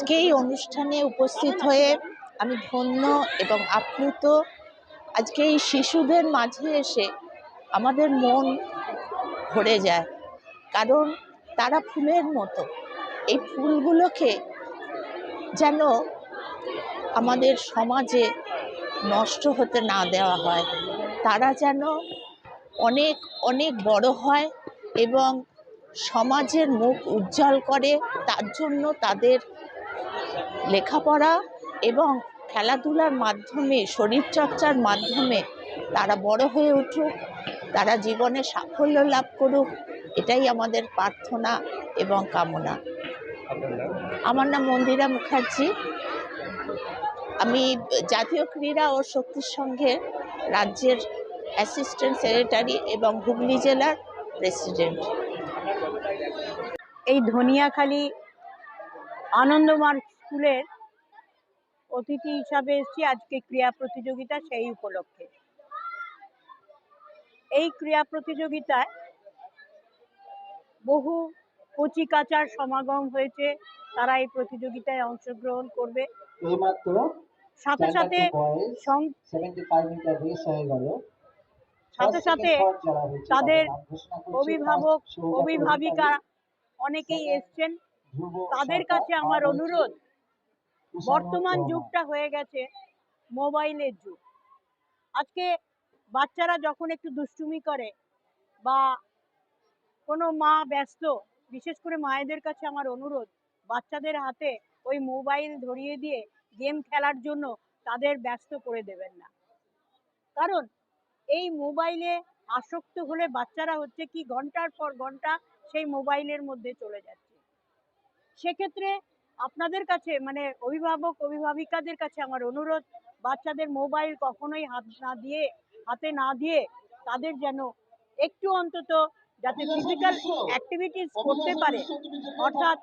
আজকে এই অনুষ্ঠানে উপস্থিত হয়ে আমি ধন্য এবং আপ্লুত। আজকে এই শিশুদের মাঝে এসে আমাদের মন ভরে যায়, কারণ তারা ফুলের মতো। এই ফুলগুলোকে যেন আমাদের সমাজে নষ্ট হতে না দেওয়া হয়। তারা যেন অনেক অনেক বড় হয় এবং সমাজের মুখ উজ্জ্বল করে, তার জন্য তাদের লেখাপড়া এবং খেলাধুলার মাধ্যমে শরীরচর্চার মাধ্যমে তারা বড় হয়ে উঠুক তারা জীবনে সাফল্য লাভ করুক এটাই আমাদের প্রার্থনা এবং কামনা। আমার নাম মন্দিরা মুখার্জি। আমি জাতীয় ক্রীড়া ও শক্তি সংঘের রাজ্যের অ্যাসিস্ট্যান্ট সেক্রেটারি এবং হুগলি জেলার প্রেসিডেন্ট। এই ধনিয়াখালী আনন্দমার স্কুলের অতিথি হিসাবে এসেছি। আজকে ক্রীড়া প্রতিযোগিতা সেই উপলক্ষে। এই ক্রীড়া প্রতিযোগিতায় বহু কচিকাচার সমাগম হয়েছে। তারা এই প্রতিযোগিতায় অংশগ্রহণ করবে। সাথে সাথে সাথে সাথে তাদের অভিভাবক অভিভাবিকা অনেকেই এসছেন। তাদের কাছে আমার অনুরোধ বর্তমান যুগটা হয়ে গেছে মোবাইলের যুগ। আজকে বাচ্চারা যখন একটু দুষ্টুমি করে বা কোনো মা ব্যস্ত বিশেষ করে মায়েদের কাছে আমার অনুরোধ বাচ্চাদের হাতে ওই মোবাইল ধরিয়ে দিয়ে গেম খেলার জন্য তাদের ব্যস্ত করে দেবেন না। কারণ এই মোবাইলে আসক্ত হলে বাচ্চারা হচ্ছে কি ঘণ্টার পর ঘণ্টা সেই মোবাইলের মধ্যে চলে যাচ্ছে। সেক্ষেত্রে আপনাদের কাছে মানে অভিভাবক অভিভাবিকাদের কাছে আমার অনুরোধ বাচ্চাদের মোবাইল কখনোই হাত না দিয়ে হাতে না দিয়ে তাদের যেন একটু অন্তত যাতে ফিজিক্যাল অ্যাক্টিভিটিস করতে পারে। অর্থাৎ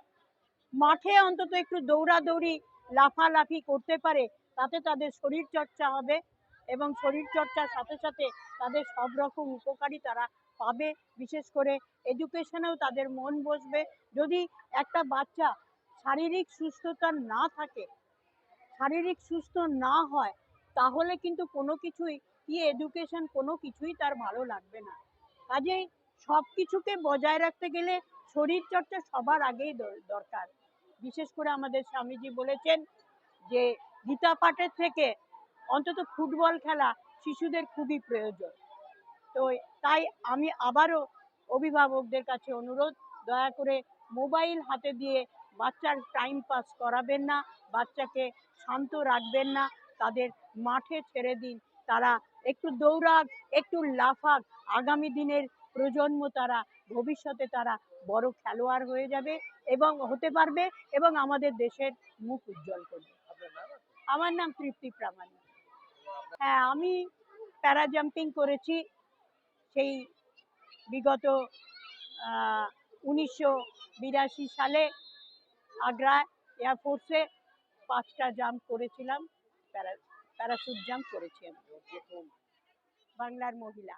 মাঠে অন্তত একটু দৌড়াদৌড়ি লাফালাফি করতে পারে তাতে তাদের শরীর চর্চা হবে এবং শরীর চর্চার সাথে সাথে তাদের সব রকম উপকারী তারা পাবে। বিশেষ করে এডুকেশনেও তাদের মন বসবে। যদি একটা বাচ্চা শারীরিক সুস্থতা না থাকে, শারীরিক সুস্থ না হয়, তাহলে কিন্তু কোনো কিছুই, কি এডুকেশন কোনো কিছুই তার ভালো লাগবে না। কাজেই সব কিছুকে বজায় রাখতে গেলে শরীরচর্চা সবার আগেই দর- দরকার। বিশেষ করে আমাদের স্বামীজি বলেছেন যে, গীতা পাঠের থেকে অন্তত ফুটবল খেলা শিশুদের খুবই প্রয়োজন। তো তাই আমি আবারও অভিভাবকদের কাছে অনুরোধ, দয়া করে মোবাইল হাতে দিয়ে বাচ্চার টাইম পাস করাবেন না, বাচ্চাকে শান্ত রাখবেন না, তাদের মাঠে ছেড়ে দিন। তারা একটু দৌড়াক, একটু লাফাক, আগামী দিনের প্রজন্ম তারা, ভবিষ্যতে তারা বড় খেলোয়াড় হয়ে যাবে এবং হতে পারবে এবং আমাদের দেশের মুখ উজ্জ্বল করবে। আমার নাম তৃপ্তি প্রামাণিক। হ্যাঁ আমি প্যারা জাম্পিং করেছি সেই বিগত উনিশশো বিরাশি সালে। আগ্রা এয়ারফোর্সে পাঁচটা জাম্প করেছিলাম প্যারা প্যারাশুট জাম্প করেছি আমি। বাংলার মহিলা।